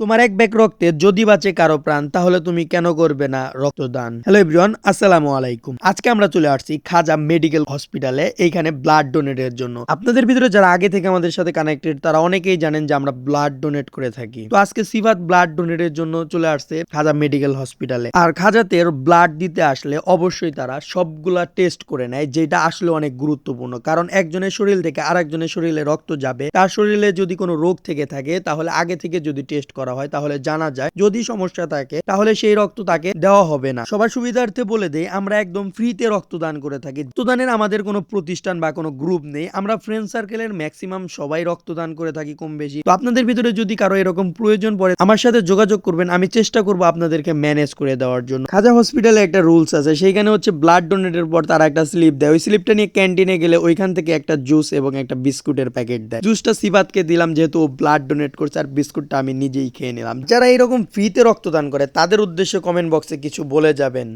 তোমার এক ব্যাগ রক্তে যদি বাঁচে কারও প্রাণ, তাহলে তুমি কেন করবে না রক্তদান? হ্যালো এভরিওয়ান আসসালামু আলাইকুম। আজকে আমরা চলে আসছি খাজা মেডিকেল হসপিটালে, এইখানে ব্লাড ডোনেটের জন্য। আপনাদের ভিতরে যারা আগে থেকে আমাদের সাথে কানেক্টেড তারা অনেকেই জানেন যে আমরা ব্লাড ডোনেট করে থাকি। তো আজকে সিভাত ব্লাড ডোনেটের জন্য চলে আসছে খাজা মেডিকেল হসপিটালে। আর খাজাতে ব্লাড দিতে আসলে অবশ্যই তারা সবগুলা টেস্ট করে নেয়, যেটা আসলে অনেক গুরুত্বপূর্ণ। কারণ একজনের শরীর থেকে আরেকজনের শরীরে রক্ত যাবে, তার শরীরে যদি কোনো রোগ থেকে থাকে, তাহলে আগে থেকে যদি টেস্ট করা হয়, তাহলে জানা যায় যদি সমস্যা থাকে, তাহলে সেই রক্ত তাকে দেওয়া হবে না। সবার সুবিধার্থে বলে দেই, আমরা একদম ফ্রিতে রক্তদান করে থাকি। রক্তদানের আমাদের কোনো প্রতিষ্ঠান বা কোনো গ্রুপ নেই, আমরা ফ্রেন্ড সার্কেলের ম্যাক্সিমাম সবাই রক্তদান করে থাকি কম বেশি। তো আপনাদের ভিতরে যদি কারও এরকম প্রয়োজন পড়ে, আমার সাথে যোগাযোগ করবেন, আমি চেষ্টা করব আপনাদেরকে ম্যানেজ করে দেওয়ার জন্য। খাজা হসপিটালে একটা রুলস আছে, সেইখানে হচ্ছে ব্লাড ডোনেটের পর তারা একটা স্লিপ দেয়। ওই স্লিপটা নিয়ে ক্যান্টিনে গেলে ওইখান থেকে একটা জুস এবং একটা বিস্কুটের প্যাকেট দেয়। জুসটা সিবাতকে দিলাম, যেহেতু ও ব্লাড ডোনেট করছে, আর বিস্কুটটা আমি নিজেই খেয়ে নিলাম। যারা এরকম ফ্রিতে রক্তদান করে তাদের উদ্দেশ্যে কমেন্ট বক্সে কিছু বলে যাবেন।